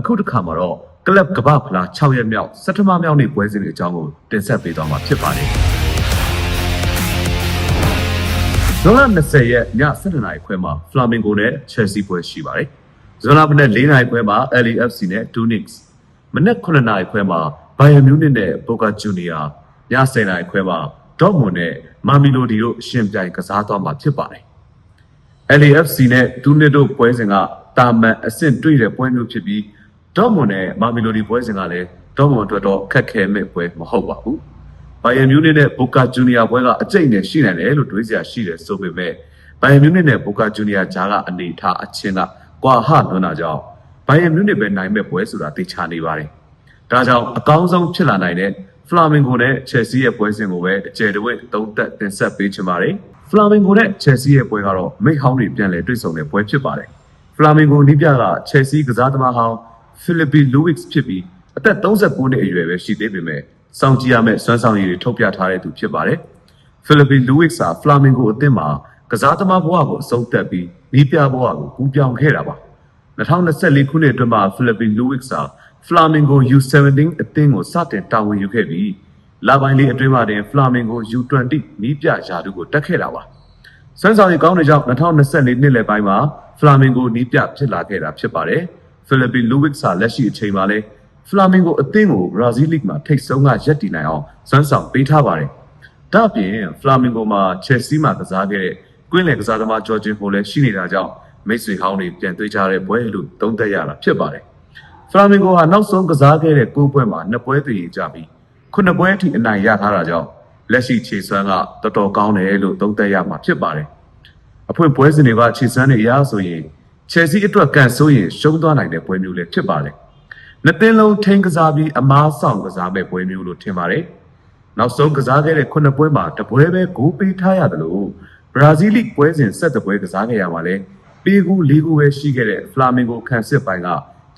အခုတစ်ခါမှာတော့ကလပ်ကမ္ဘာဖလား6ရက်မြောက်စက်တဘာမြောက်နေ့ပွဲစဉ်တွေအကြောင်းကိုတင်ဆက်ပေးသွားမှာဖြစ်ပါတယ်ဇွန်လ20ရက်ည7:00နာရီခွဲမှာဖလာမင်ဂိုနဲ့ချယ်ဆီပွဲရှိပါတယ်ဇွန်လမနေ့4:00နာရီခွဲမှာ LAFC နဲ့ Tunix မနေ့9:00နာရီခွဲမှာဘိုင်ယန်မြူးနစ်နဲ့ဘောကာဂျူနီယာည10:00နာရီခွဲမှာဒေါ့မွန်နဲ့မာမီလိုဒီတို့အရှင်ပြိုင်ကစားသွားမှာဖြစ်ပါတယ် LAFC နဲ့ဒူနစ်တို့ပွဲစဉ်ကတာမန်အဆင့်တွေ့တဲ့ပွဲမျိုးဖြစ်ပြီး ဒေါ့မွန်နဲ့မာမီလိုဒီပွဲစဉ်ကလည်းဒေါ့မွန်အတွက်တော့ခက်ခဲမဲ့ပွဲမဟုတ်ပါဘူး။ဘိုင်ယန်မြူးနစ်နဲ့ဘိုကာဂျူနီယာပွဲကအကျိတ်နဲ့ရှိနိုင်တယ်လို့တွေးစရာရှိတယ်ဆိုပေမဲ့ဘိုင်ယန်မြူးနစ်နဲ့ဘိုကာဂျူနီယာဂျားကအနေထားအချင်းကကွာဟလွန်းတာကြောင့်ဘိုင်ယန်မြူးနစ်ပဲနိုင်မဲ့ပွဲဆိုတာသိချနေပါတယ်။ဒါကြောင့်အကောင်းဆုံးဖြစ်လာနိုင်တဲ့ဖလာမင်ဂိုနဲ့ချယ်ဆီရဲ့ပွဲစဉ်ကိုပဲအကျယ်တဝင့်သုံးသက်တင်ဆက်ပေးချင်ပါတယ်။ဖလာမင်ဂိုနဲ့ချယ်ဆီရဲ့ပွဲကတော့မိတ်ဟောင်းတွေပြန်လည်တွေ့ဆုံတဲ့ပွဲဖြစ်ပါတယ်။ဖလာမင်ဂိုနီးပြကချယ်ဆီကစားသမားဟောင်း ဖိလစ်ပီလူးဝစ်ဖြစ်ပြီးအသက်39နှစ်အရွယ်ပဲရှိသေးပေမဲ့စောင့်ကြည့်ရမယ့်စွမ်းဆောင်ရည်တွေထုတ်ပြထားတဲ့သူဖြစ်ပါတယ်။ဖိလစ်ပီလူးဝစ်စာဖလာမင်ဂိုအသင်းမှာကစားသမားဘဝကိုအဆုံးသတ်ပြီးနီးပြဘဝကိုကူးပြောင်းခဲ့တာပါ2024ခုနှစ်အတွင်းမှာဖိလစ်ပီလူးဝစ်စာဖလာမင်ဂို U17 အသင်းကိုစတင်တာဝန်ယူခဲ့ပြီးလပိုင်းလေးအတွင်းမှာတင်ဖလာမင်ဂို U20 နီးပြရာထူးကိုတက်ခဲ့တာပါစမ်းဆောင်ရည်ကောင်းတဲ့ကြောင့်2024နှစ်လယ်ပိုင်းမှာဖလာမင်ဂိုနီးပြဖြစ်လာခဲ့တာဖြစ်ပါတယ် ဖိလစ်ပီလူးဝစ်စာလက်ရှိအချိန်မှာလဲဖလာမင်ဂိုအသင်းကိုဘရာဇီးလိဂ်မှာထိတ်ဆုံးကရပ်တည်နိုင်အောင်စမ်းဆောင်ပေးထားပါတယ်ဒါ့အပြင်ဖလာမင်ဂိုမှာချက်စီမှာကစားခဲ့တဲ့ကွင်းလယ်ကစားသမားဂျော်ဂျင်ဟိုလည်းရှိနေတာကြောင့်မိတ်ဆွေဟောင်းတွေပြန်တွေ့ကြတဲ့ပွဲလို့သုံးသပ်ရတာဖြစ်ပါတယ်။ဖလာမင်ဂိုဟာနောက်ဆုံးကစားခဲ့တဲ့ကိုးပွဲမှာနှစ်ပွဲတည်ကြပြီးခုနှစ်ပွဲအထိအနိုင်ရထားတာကြောင့်လက်ရှိခြေစွမ်းကတော်တော်ကောင်းတယ်လို့သုံးသပ်ရမှာဖြစ်ပါတယ်။အဖွင့်ပွဲစဉ်တွေကခြေစွမ်းတွေအရဆိုရင် ချက်စီအတွက်ကန်ဆိုးရင်ရှုံးသွားနိုင်တဲ့ပွဲမျိုးလည်းဖြစ်ပါတယ်။နှစ်သင်းလုံးထိန်းကစားပြီးအမားဆောင်ကစားမဲ့ပွဲမျိုးလို့ထင်ပါတယ်။နောက်ဆုံးကစားခဲ့တဲ့ခုနှစ်ပွဲမှာတပွဲပဲဂိုးပေးထားရတယ်လို့ဘရာဇီးလိပွဲစဉ်ဆက်တပွဲကစားခဲ့ရမှာလဲပေးကူ၄ခုပဲရှိခဲ့တဲ့ဖလာမင်ဂိုခံစစ်ပိုင်းက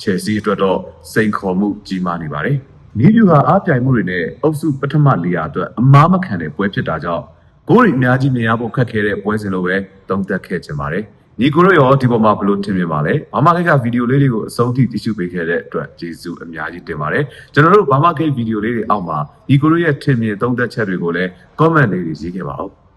ချယ်ဆီအတွက်တော့စိန်ခေါ်မှုကြီးမားနေပါတယ်။နီးပြူဟာအားပြိုင်မှုတွေနဲ့အုပ်စုပထမနေရာအတွက်အမားမခံတဲ့ပွဲဖြစ်တာကြောင့်ဂိုးတွေအများကြီးမြင်ရဖို့ခက်ခဲတဲ့ပွဲစဉ်လိုပဲသုံးသပ်ခဲ့ကြပါတယ်။ ညီကိုတို့ရောဒီပေါ်မှာဘယ်လိုထင်မြင်ပါလဲ။ဘာမှကိကဗီဒီယိုလေးတွေကိုအဆုံးထိကြည့်ရှုပေးခဲ့တဲ့အတွက်ကျေးဇူးအများကြီးတင်ပါတယ်။ကျွန်တော်တို့ဘာမှကိဗီဒီယိုလေးတွေအောက်မှာညီကိုတို့ရဲ့ထင်မြင်သုံးသပ်ချက်တွေကိုလည်း comment လေးတွေရေးခဲ့ပါဦး။